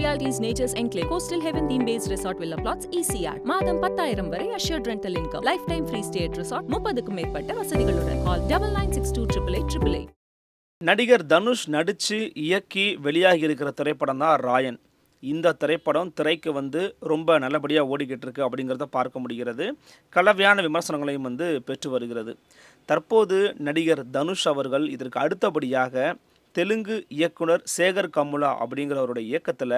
Realities nature's enclave coastal heaven theme based resort villa plots ECR மாதம் பத்தாயிரம் வரை assured rental income life time free at resort முப்பதுக்கும் மேற்பட்ட வசதிகளுடன். Call double nine six two triple eight triple eight நடிகர் தனுஷ் நடித்து இயக்கி வெளியாகி இருக்கிற திரைப்படம் தான் ராயன். இந்த திரைப்படம் திரைக்கு வந்து ரொம்ப நல்லபடியாக ஓடிக்கிட்டு இருக்கு அப்படிங்கிறத பார்க்க முடிகிறது. கலவையான விமர்சனங்களையும் வந்து பெற்று வருகிறது. தற்போது நடிகர் தனுஷ் அவர்கள் இதற்கு அடுத்தபடியாக தெலுங்கு இயக்குனர் சேகர் கமுலா அப்படிங்கிறவருடைய இயக்கத்தில்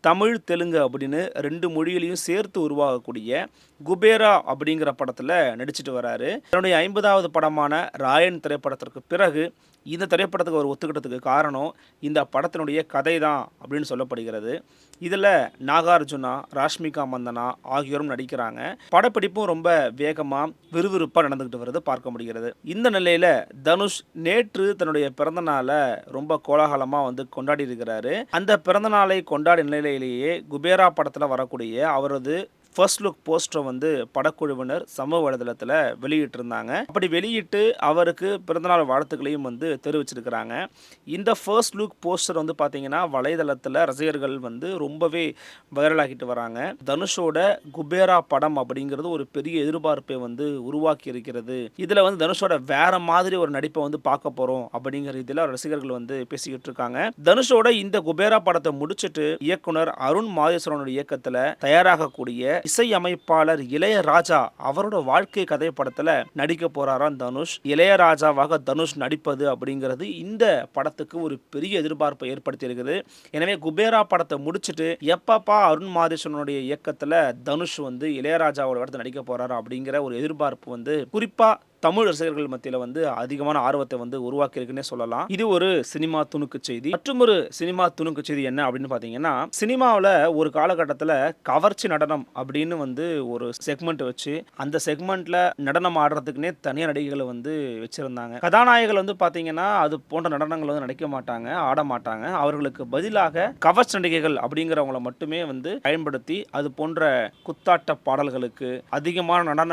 தமிழ் தெலுங்கு அப்படின்னு ரெண்டு மொழியிலையும் சேர்த்து உருவாகக்கூடிய குபேரா அப்படிங்கிற படத்தில் நடிச்சிட்டு வராரு. தன்னுடைய ஐம்பதாவது படமான ராயன் திரைப்படத்திற்கு பிறகு இந்த திரைப்படத்துக்கு அவர் ஒத்துக்கிட்டதுக்கு காரணம் இந்த படத்தினுடைய கதை தான் அப்படின்னு சொல்லப்படுகிறது. இதில் நாகார்ஜுனா ராஷ்மிகா மந்தனா ஆகியோரும் நடிக்கிறாங்க. படப்பிடிப்பும் ரொம்ப வேகமாக விறுவிறுப்பாக நடந்துக்கிட்டு வருது பார்க்க முடிகிறது. இந்த நிலையில் தனுஷ் நேற்று தன்னுடைய பிறந்த நாளை ரொம்ப கோலாகலமாக வந்து கொண்டாடி இருக்கிறாரு. அந்த பிறந்த நாளை நிலையில் நிலையிலேயே குபேரா படத்தில் வரக்கூடிய அவரது ஃபர்ஸ்ட் லுக் போஸ்டரை வந்து படக்குழுவினர் சமூக வலைதளத்தில் வெளியிட்டிருந்தாங்க. அப்படி வெளியிட்டு அவருக்கு பிறந்தநாள் வாழ்த்துக்களையும் வந்து தெரிவிச்சிருக்கிறாங்க. இந்த ஃபர்ஸ்ட் லுக் போஸ்டர் வந்து பார்த்தீங்கன்னா வலைதளத்தில் ரசிகர்கள் வந்து ரொம்பவே வைரலாகிட்டு வராங்க. தனுஷோட குபேரா படம் அப்படிங்கிறது ஒரு பெரிய எதிர்பார்ப்பை வந்து உருவாக்கி இருக்கிறது. இதில் வந்து தனுஷோட வேற மாதிரி ஒரு நடிப்பை வந்து பார்க்க போகிறோம் அப்படிங்கிற இதில் ரசிகர்கள் வந்து பேசிக்கிட்டு இருக்காங்க. தனுஷோட இந்த குபேரா படத்தை முடிச்சுட்டு இயக்குனர் அருண் மாதேஸ்வரனோட இயக்கத்தில் தயாராகக்கூடிய இசையமைப்பாளர் இளையராஜா அவரோட வாழ்க்கை கதை படத்துல நடிக்க போறாராம் தனுஷ். இளையராஜாவாக தனுஷ் நடிப்பது அப்படிங்கிறது இந்த படத்துக்கு ஒரு பெரிய எதிர்பார்ப்பை ஏற்படுத்தி இருக்குது எனவே குபேரா படத்தை முடிச்சிட்டு எப்பப்பா அருண் மாதேஸ்வரனுடைய இயக்கத்துல தனுஷ் வந்து இளையராஜாவோட இடத்துல நடிக்க போறாரு அப்படிங்கிற ஒரு எதிர்பார்ப்பு வந்து குறிப்பா தமிழ் ரசிகர்கள் மத்தியில் வந்து அதிகமான ஆர்வத்தை வந்து உருவாக்கியிருக்குன்னே சொல்லலாம். இது ஒரு சினிமா துணுக்கு செய்தி. மற்றும் ஒரு சினிமா துணுக்கு செய்தி என்ன அப்படின்னு பார்த்தீங்கன்னா சினிமாவில் ஒரு காலகட்டத்தில் கவர்ச்சி நடனம் அப்படின்னு வந்து ஒரு செக்மெண்ட் வச்சு அந்த செக்மெண்ட்ல நடனம் ஆடுறதுக்குன்னே தனியார் நடிகைகளை வந்து வச்சிருந்தாங்க. கதாநாயகர்கள் வந்து பார்த்தீங்கன்னா அது போன்ற நடனங்கள் வந்து நடிக்க மாட்டாங்க ஆட மாட்டாங்க. அவர்களுக்கு பதிலாக கவர்ச்சி நடிகைகள் அப்படிங்கிறவங்கள மட்டுமே வந்து பயன்படுத்தி அது போன்ற குத்தாட்ட பாடல்களுக்கு அதிகமான நடன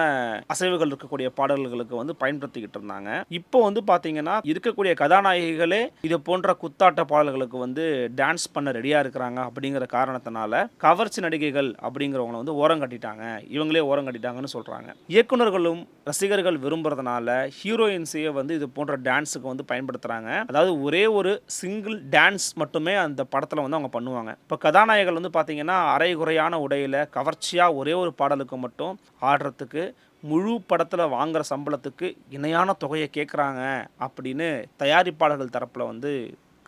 அசைவுகள் இருக்கக்கூடிய பாடல்களுக்கு வந்து பயன்படுத்திக்கிட்டு இருந்தாங்க. இப்போ வந்து பார்த்தீங்கன்னா இருக்கக்கூடிய கதாநாயகிகளே இது போன்ற குத்தாட்ட பாடல்களுக்கு வந்து டான்ஸ் பண்ண ரெடியாக இருக்கிறாங்க அப்படிங்கிற காரணத்தினால கவர்ச்சி நடிகைகள் அப்படிங்கிறவங்களை வந்து ஓரம் கட்டிட்டாங்க. இவங்களே ஓரம் கட்டிட்டாங்கன்னு சொல்கிறாங்க இயக்குனர்களும் ரசிகர்கள் விரும்புறதுனால ஹீரோயின்ஸையே வந்து இது போன்ற டான்ஸுக்கு வந்து பயன்படுத்துகிறாங்க அதாவது ஒரே ஒரு சிங்கிள் டான்ஸ் மட்டுமே அந்த படத்தில் வந்து அவங்க பண்ணுவாங்க. இப்போ கதாநாயகர்கள் வந்து பார்த்தீங்கன்னா அரைகுறையான உடையில் கவர்ச்சியாக ஒரே ஒரு பாடலுக்கு மட்டும் ஆடுறதுக்கு முழு படத்தில் வாங்குற சம்பளத்துக்கு இணையான தொகையை கேட்குறாங்க அப்படின்னு தயாரிப்பாளர்கள் தரப்பில் வந்து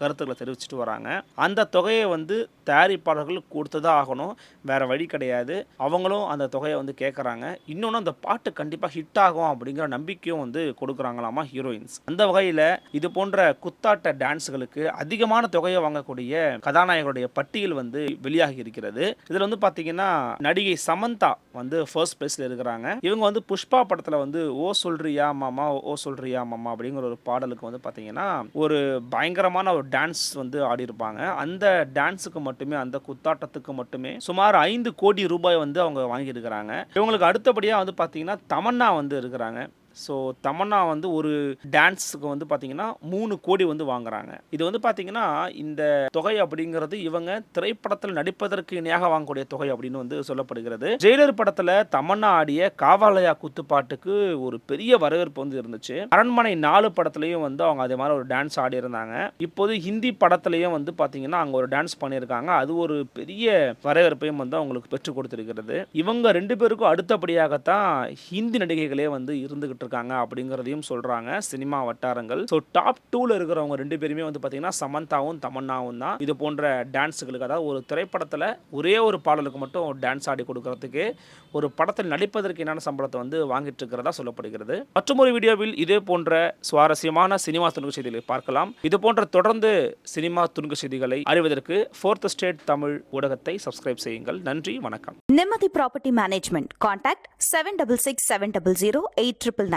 கருத்துக்களை தெரிவிச்சிட்டு வராங்க. அந்த தொகையை வந்து தயாரிப்பாளர்கள் கொடுத்து தான் ஆகணும். வேறு வழி கிடையாது. அவங்களும் அந்த தொகையை வந்து கேட்குறாங்க இன்னொன்று அந்த பாட்டு கண்டிப்பாக ஹிட் ஆகும் அப்படிங்கிற நம்பிக்கையும் வந்து கொடுக்குறாங்களாமா ஹீரோயின்ஸ் அந்த வகையில் இது போன்ற குத்தாட்ட டான்ஸுகளுக்கு அதிகமான தொகையை வாங்கக்கூடிய கதாநாயகருடைய பட்டியல் வந்து வெளியாகி இருக்கிறது. இதில் வந்து பார்த்தீங்கன்னா நடிகை சமந்தா வந்து ஃபர்ஸ்ட் பிளேஸில் இருக்கிறாங்க. இவங்க வந்து புஷ்பா படத்தில் வந்து ஓ சொல்றியா மாமா ஓ சொல்றியா மாமா அப்படிங்கிற ஒரு பாடலுக்கு வந்து பார்த்தீங்கன்னா ஒரு பயங்கரமான ஒரு டான்ஸ் வந்து ஆடியிருப்பாங்க. அந்த டான்ஸுக்கு மட்டுமே அந்த குத்தாட்டத்துக்கு மட்டுமே சுமார் ஐந்து கோடி ரூபாய் வந்து அவங்க வாங்கியிருக்கிறாங்க. இவங்களுக்கு அடுத்தபடியாக வந்து பார்த்தீங்கன்னா தமன்னா வந்து இருக்கிறாங்க. ஸோ தமன்னா வந்து ஒரு டான்ஸுக்கு வந்து பார்த்தீங்கன்னா மூணு கோடி வந்து வாங்குறாங்க. இது வந்து பார்த்தீங்கன்னா இந்த தொகை அப்படிங்கிறது இவங்க திரைப்படத்தில் நடிப்பதற்கு இணையாக வாங்கக்கூடிய தொகை அப்படின்னு வந்து சொல்லப்படுகிறது. ஜெயிலர் படத்தில் தமன்னா ஆடிய காவாலயா குத்துப்பாட்டுக்கு ஒரு பெரிய வரவேற்பு வந்து இருந்துச்சு. அரண்மனை நாலு படத்துலையும் வந்து அவங்க அதே மாதிரி ஒரு டான்ஸ் ஆடி இருந்தாங்க. இப்போது ஹிந்தி படத்துலையும் வந்து பார்த்தீங்கன்னா அங்கே ஒரு டான்ஸ் பண்ணியிருக்காங்க. அது ஒரு பெரிய வரவேற்பையும் வந்து அவங்களுக்கு பெற்றுக் கொடுத்துருக்கிறது. இவங்க ரெண்டு பேருக்கும் அடுத்தபடியாகத்தான் ஹிந்தி நடிகைகளே வந்து இருந்துகிட்டு போட்டிருக்காங்க அப்படிங்கிறதையும் சொல்றாங்க சினிமா வட்டாரங்கள். ஸோ டாப் டூல இருக்கிறவங்க ரெண்டு பேருமே வந்து பார்த்தீங்கன்னா சமந்தாவும் தமன்னாவும் தான். இது போன்ற டான்ஸுகளுக்கு அதாவது ஒரு திரைப்படத்தில் ஒரே ஒரு பாடலுக்கு மட்டும் டான்ஸ் ஆடி கொடுக்கறதுக்கு ஒரு படத்தில் நடிப்பதற்கு என்னென்ன சம்பளத்தை வந்து வாங்கிட்டு இருக்கிறதா சொல்லப்படுகிறது. மற்றொரு வீடியோவில் இதே போன்ற சுவாரஸ்யமான சினிமா துணுக்கு செய்திகளை பார்க்கலாம். இது போன்ற தொடர்ந்து சினிமா துணுக்கு செய்திகளை அறிவதற்கு ஃபோர்த் ஸ்டேட் தமிழ் ஊடகத்தை சப்ஸ்கிரைப் செய்யுங்கள். நன்றி வணக்கம். Nimmathi property management contact seven double six seven double zero eight triple nine